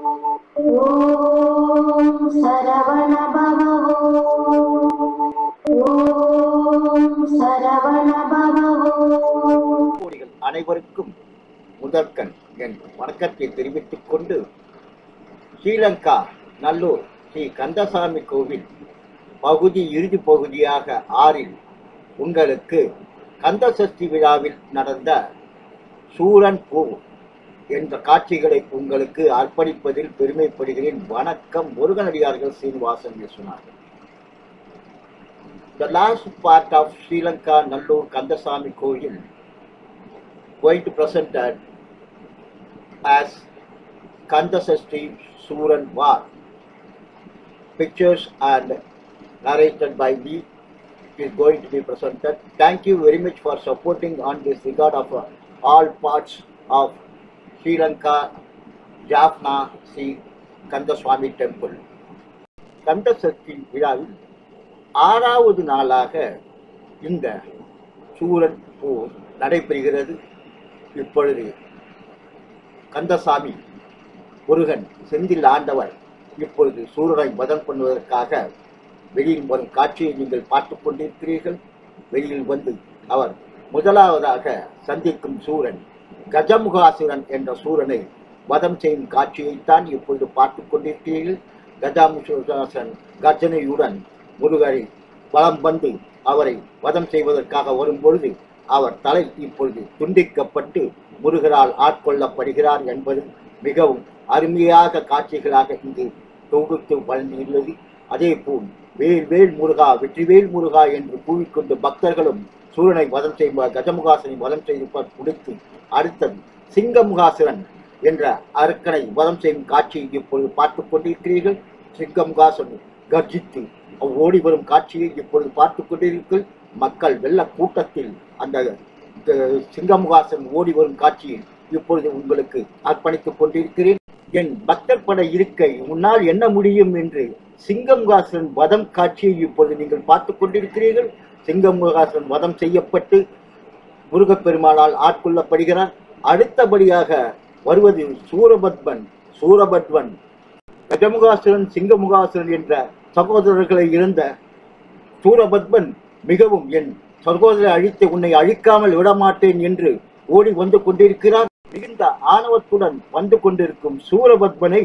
ஓம் சரவண அனைவருக்கும் முதற்கண் என் வணக்கத்தை தெரிவித்துக் கொண்டு ஸ்ரீலங்கா நல்லூர் ஸ்ரீ கந்தசாமி கோவில் பகுதி இறுதி பகுதியாக ஆறில் உங்களுக்கு கந்தசஷ்டி விழாவில் நடந்த சூரன் பூ. என்ற காட்சிகளை உங்களுக்கு அர்ப்பணிப்பதில் பெருமைப்படுகிறேன் வணக்கம் முருகனடியார்கள் சீனிவாசன் சொன்னார்கள் the last part of Sri Lanka Nallur Kandasamy கோயில் கோயிட் presented as Kanda Sashti Suran war pictures and narrated by me is going to be presented. Thank very much for supporting on on this of all parts of Sri Lanka Jaffna Sri Kandaswamy temple. Kanda Kanda Sashti விழாவில் ஆறாவது நாளாக இந்த சூரன் போர் நடைபெறுகிறது. இப்பொழுது கந்தசாமி முருகன் செந்தில் ஆண்டவர் இப்பொழுது சூரனை வதம் பண்ணுவதற்காக வெளியில் வரும் காட்சியை நீங்கள் பார்த்து கொண்டிருக்கிறீர்கள். வெளியில் வந்து அவர் முதலாவதாக சந்திக்கும் சூரன் கஜமுகாசுரன் என்ற சூரனை வதம் செய்யும் காட்சியைத்தான் இப்பொழுது பார்த்து கொண்டிருக்கிறீர்கள். கஜாமுகாசுரன் கர்ஜனையுடன் முருகரை வலம் வந்து அவரை வதம் செய்வதற்காக வரும்பொழுது அவர் தலை இப்பொழுது துண்டிக்கப்பட்டு முருகரால் ஆட்கொள்ளப்படுகிறார் என்பது மிகவும் அருமையாக காட்சிகளாக இங்கு தொகுத்து வழங்கியுள்ளது. அதே போல் வேல் வேல் முருகா வெற்றிவேல் முருகா என்று கூவிக்கொண்டு பக்தர்களும் சூரனை வதம் செய்வார் கஜமுகாசனை வதம் செய்து முடித்து அடுத்தது சிங்கமுகாசுரன் என்ற அரக்கனை வதம் செய்யும் காட்சியை இப்பொழுது பார்த்துக் கொண்டிருக்கிறீர்கள். சிங்கமுகாசுரன் கர்ஜித்து ஓடி வரும் காட்சியை இப்பொழுது பார்த்து கொண்டிருக்கிறீர்கள். மக்கள் வெள்ள கூட்டத்தில் அந்த சிங்கமுகாசன் ஓடி வரும் காட்சியை இப்பொழுது உங்களுக்கு அர்ப்பணித்துக் கொண்டிருக்கிறேன். என் பக்தர் பட இருக்கை உன்னால் என்ன முடியும் என்று சிங்கமுகாசன் வதம் காட்சியை இப்பொழுது நீங்கள் பார்த்துக் கொண்டிருக்கிறீர்கள். சிங்கமுகாசன் வதம் செய்யப்பட்டு முருகப்பெருமானால் ஆட்கொள்ளப்படுகிறார் அடுத்தபடியாக வருவது சூரபத்மன் சூரபத்மன். கஜமுகாசுரன் சிங்கமுகாசுரன் என்ற சகோதரர்களை இருந்த சூரபத்மன் மிகவும் என் சகோதரரை அழித்து உன்னை அழிக்காமல் விடமாட்டேன் என்று ஓடி வந்து கொண்டிருக்கிறார். மிகுந்த ஆணவத்துடன் வந்து கொண்டிருக்கும் சூரபத்மனை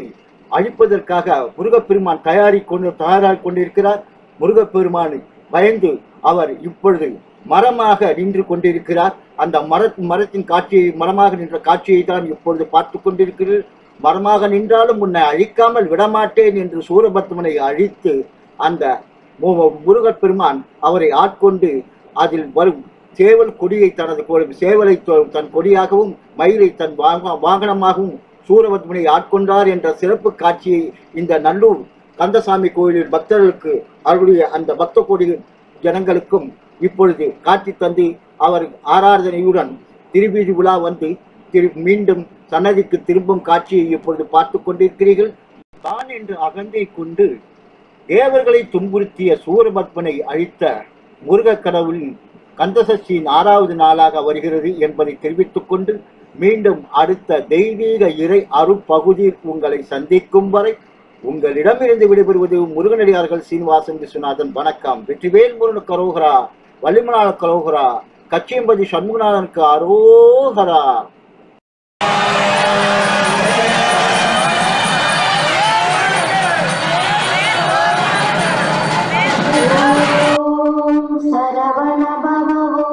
அழிப்பதற்காக முருகப்பெருமான் தயாரி கொண்டு தயாராக கொண்டிருக்கிறார். முருகப்பெருமானை பயந்து அவர் இப்பொழுது மரமாக நின்று கொண்டிருக்கிறார். அந்த மர மரத்தின் காட்சியை மரமாக நின்ற காட்சியை தான் இப்பொழுது பார்த்து கொண்டிருக்கிறீர்கள் மரமாக நின்றாலும் உன்னை அழிக்காமல் விடமாட்டேன் என்று சூரபத்மனை அழித்து அந்த மு- முருகப்பெருமான் அவரை ஆட்கொண்டு அதில் வரும் சேவல் கொடியை தனது சேவலை தன் கொடியாகவும் மயிலை தன் வாகனமாகவும் சூரபத்மனை ஆட்கொண்டார் என்ற சிறப்பு காட்சியை இந்த நல்லூர் கந்தசாமி கோயிலில் பக்தர்களுக்கு அவருடைய அந்த பக்த கோடி ஜனங்களுக்கும் இப்பொழுது காட்சி தந்து அவர் ஆராதனையுடன் திருவீதி உலா வந்து திரு மீண்டும் சன்னதிக்கு திரும்பும் காட்சியை இப்பொழுது பார்த்து கொண்டிருக்கிறீர்கள். தான் என்று அகந்தை கொண்டு தேவர்களை துன்புறுத்திய சூரபத்மனை அழித்த முருகக் கடவுளின் கந்தசஷ்டியின் ஆறாவது நாளாக வருகிறது என்பதை தெரிவித்துக் கொண்டு மீண்டும் அடுத்த தெய்வீக இறை அருப்பகுதி உங்களை சந்திக்கும் வரை உங்களிடமிருந்து விடைபெறுவது முருகனடியார்கள் சீனிவாசன் விஸ்வநாதன். வணக்கம். வெற்றிவேல் முருகன் கரோகரா வள்ளிமலாள கரோகரா கச்சியம்பதி சண்முகநாதனுக்கு அரோகரா. சரவண பவோ